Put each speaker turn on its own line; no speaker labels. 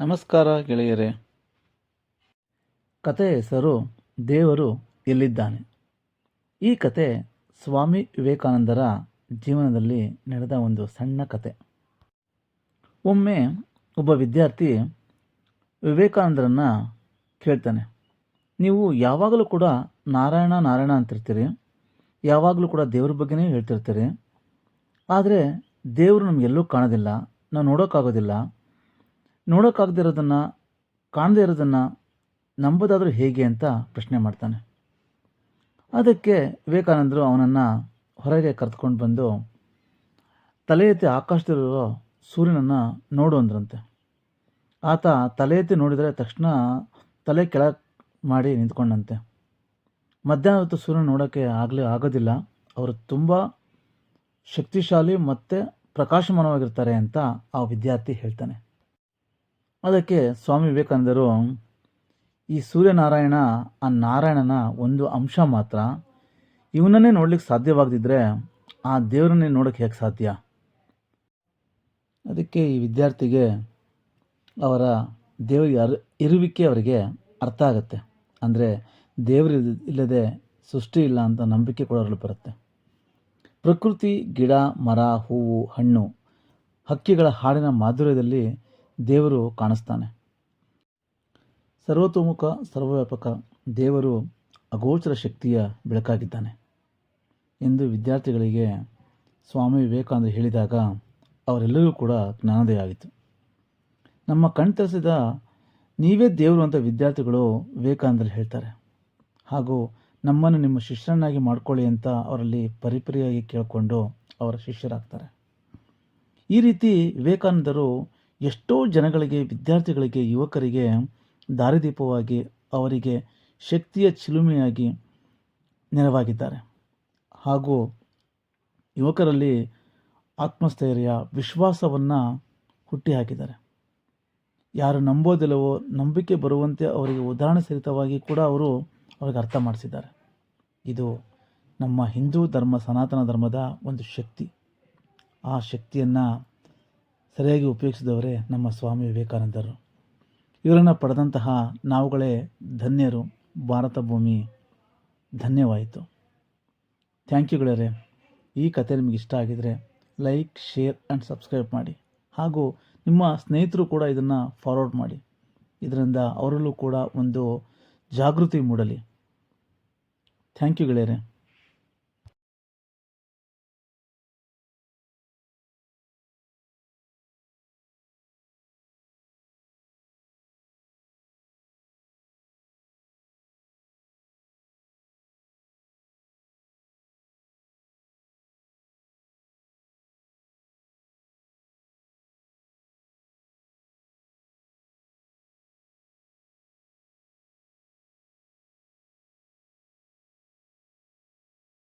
ನಮಸ್ಕಾರ ಗೆಳೆಯರೇ. ಕತೆ ಹೆಸರು ದೇವರು ಎಲ್ಲಿದ್ದಾನೆ? ಈ ಕತೆ ಸ್ವಾಮಿ ವಿವೇಕಾನಂದರ ಜೀವನದಲ್ಲಿ ನಡೆದ ಒಂದು ಸಣ್ಣ ಕತೆ. ಒಮ್ಮೆ ಒಬ್ಬ ವಿದ್ಯಾರ್ಥಿ ವಿವೇಕಾನಂದರನ್ನು ಕೇಳ್ತಾನೆ, ನೀವು ಯಾವಾಗಲೂ ಕೂಡ ನಾರಾಯಣ ನಾರಾಯಣ ಅಂತಿರ್ತೀರಿ. ಯಾವಾಗಲೂ ಕೂಡ ದೇವ್ರ ಬಗ್ಗೆನೇ ಹೇಳ್ತಿರ್ತೀರಿ. ಆದರೆ ದೇವರು ನಮಗೆಲ್ಲೂ ಕಾಣೋದಿಲ್ಲ. ನಾವು ನೋಡೋಕ್ಕಾಗೋದಿಲ್ಲ. ನೋಡೋಕ್ಕಾಗದಿರೋದನ್ನು ಕಾಣದೇ ಇರೋದನ್ನು ನಂಬೋದಾದರೂ ಹೇಗೆ ಅಂತ ಪ್ರಶ್ನೆ ಮಾಡ್ತಾನೆ. ಅದಕ್ಕೆ ವಿವೇಕಾನಂದರು ಅವನನ್ನು ಹೊರಗೆ ಕರೆದುಕೊಂಡು ಬಂದು, ತಲೆ ಎತ್ತಿ ಆಕಾಶದಲ್ಲಿರೋ ಸೂರ್ಯನನ್ನು ನೋಡು ಅಂದ್ರಂತೆ. ಆತ ತಲೆ ಎತ್ತಿ ನೋಡಿದರೆ ತಕ್ಷಣ ತಲೆ ಕೆಳ ಮಾಡಿ ನಿಂತ್ಕೊಂಡಂತೆ. ಮಧ್ಯಾಹ್ನ ಹೊತ್ತು ಸೂರ್ಯನ ನೋಡೋಕ್ಕೆ ಆಗಲೇ ಆಗೋದಿಲ್ಲ. ಅವರು ತುಂಬ ಶಕ್ತಿಶಾಲಿ ಮತ್ತು ಪ್ರಕಾಶಮಾನವಾಗಿರ್ತಾರೆ ಅಂತ ಆ ವಿದ್ಯಾರ್ಥಿ ಹೇಳ್ತಾನೆ. ಅದಕ್ಕೆ ಸ್ವಾಮಿ ವಿವೇಕಾನಂದರು, ಈ ಸೂರ್ಯನಾರಾಯಣ ಆ ನಾರಾಯಣನ ಒಂದು ಅಂಶ ಮಾತ್ರ. ಇವನನ್ನೇ ನೋಡ್ಲಿಕ್ಕೆ ಸಾಧ್ಯವಾಗದಿದ್ದರೆ ಆ ದೇವರನ್ನೇ ನೋಡೋಕ್ಕೆ ಹೇಗೆ ಸಾಧ್ಯ? ಅದಕ್ಕೆ ಈ ವಿದ್ಯಾರ್ಥಿಗೆ ಅವರ ದೇವರಿಗೆ ಅರ್ ಇರುವಿಕೆ ಅವರಿಗೆ ಅರ್ಥ ಆಗುತ್ತೆ. ಅಂದರೆ ದೇವರು ಇಲ್ಲದೆ ಸೃಷ್ಟಿ ಇಲ್ಲ ಅಂತ ನಂಬಿಕೆ ಕೊಡೋರಲ್ಲಿ ಬರುತ್ತೆ. ಪ್ರಕೃತಿ, ಗಿಡ, ಮರ, ಹೂವು, ಹಣ್ಣು, ಹಕ್ಕಿಗಳ ಹಾಡಿನ ಮಾಧುರ್ಯದಲ್ಲಿ ದೇವರು ಕಾಣಿಸ್ತಾನೆ. ಸರ್ವತೋಮುಖ, ಸರ್ವವ್ಯಾಪಕ ದೇವರು ಅಗೋಚರ ಶಕ್ತಿಯ ಬೆಳಕಾಗಿದ್ದಾನೆ ಎಂದು ವಿದ್ಯಾರ್ಥಿಗಳಿಗೆ ಸ್ವಾಮಿ ವಿವೇಕಾನಂದ ಹೇಳಿದಾಗ ಅವರೆಲ್ಲರೂ ಕೂಡ ಜ್ಞಾನದೇ ಆಯಿತು ನಮ್ಮ ಕಣ್ತರಿಸಿದ ನೀವೇ ದೇವರು ಅಂತ ವಿದ್ಯಾರ್ಥಿಗಳು ವಿವೇಕಾನಂದರು ಹೇಳ್ತಾರೆ. ಹಾಗೂ ನಮ್ಮನ್ನು ನಿಮ್ಮ ಶಿಷ್ಯರನ್ನಾಗಿ ಮಾಡ್ಕೊಳ್ಳಿ ಅಂತ ಅವರಲ್ಲಿ ಪರಿಪರಿಯಾಗಿ ಕೇಳಿಕೊಂಡು ಅವರ ಶಿಷ್ಯರಾಗ್ತಾರೆ. ಈ ರೀತಿ ವಿವೇಕಾನಂದರು ಎಷ್ಟೋ ಜನಗಳಿಗೆ, ವಿದ್ಯಾರ್ಥಿಗಳಿಗೆ, ಯುವಕರಿಗೆ ದಾರಿದೀಪವಾಗಿ ಅವರಿಗೆ ಶಕ್ತಿಯ ಚಿಲುಮೆಯಾಗಿ ನೆರವಾಗಿದ್ದಾರೆ. ಹಾಗೂ ಯುವಕರಲ್ಲಿ ಆತ್ಮಸ್ಥೈರ್ಯ, ವಿಶ್ವಾಸವನ್ನು ಹುಟ್ಟಿಹಾಕಿದ್ದಾರೆ. ಯಾರು ನಂಬೋದಿಲ್ಲವೋ, ನಂಬಿಕೆ ಬರುವಂತೆ ಅವರಿಗೆ ಉದಾಹರಣೆ ಸಹಿತವಾಗಿ ಕೂಡ ಅವರು ಅವರಿಗೆ ಅರ್ಥ ಮಾಡಿಸಿದ್ದಾರೆ. ಇದು ನಮ್ಮ ಹಿಂದೂ ಧರ್ಮ, ಸನಾತನ ಧರ್ಮದ ಒಂದು ಶಕ್ತಿ. ಆ ಶಕ್ತಿಯನ್ನು ಸರಿಯಾಗಿ ಉಪಯೋಗಿಸಿದವರೇ ನಮ್ಮ ಸ್ವಾಮಿ ವಿವೇಕಾನಂದರು. ಇವರನ್ನು ಪಡೆದಂತಹ ನಾವುಗಳೇ ಧನ್ಯರು. ಭಾರತ ಭೂಮಿ ಧನ್ಯವಾಯಿತು. ಥ್ಯಾಂಕ್ ಯುಗಳೇ ಈ ಕತೆ ನಿಮಗೆ ಇಷ್ಟ ಆಗಿದರೆ ಲೈಕ್, ಶೇರ್ ಆ್ಯಂಡ್ ಸಬ್ಸ್ಕ್ರೈಬ್ ಮಾಡಿ. ಹಾಗೂ ನಿಮ್ಮ ಸ್ನೇಹಿತರು ಕೂಡ ಇದನ್ನು ಫಾರ್ವರ್ಡ್ ಮಾಡಿ. ಇದರಿಂದ ಅವರಲ್ಲೂ ಕೂಡ ಒಂದು ಜಾಗೃತಿ ಮೂಡಲಿ. Thank you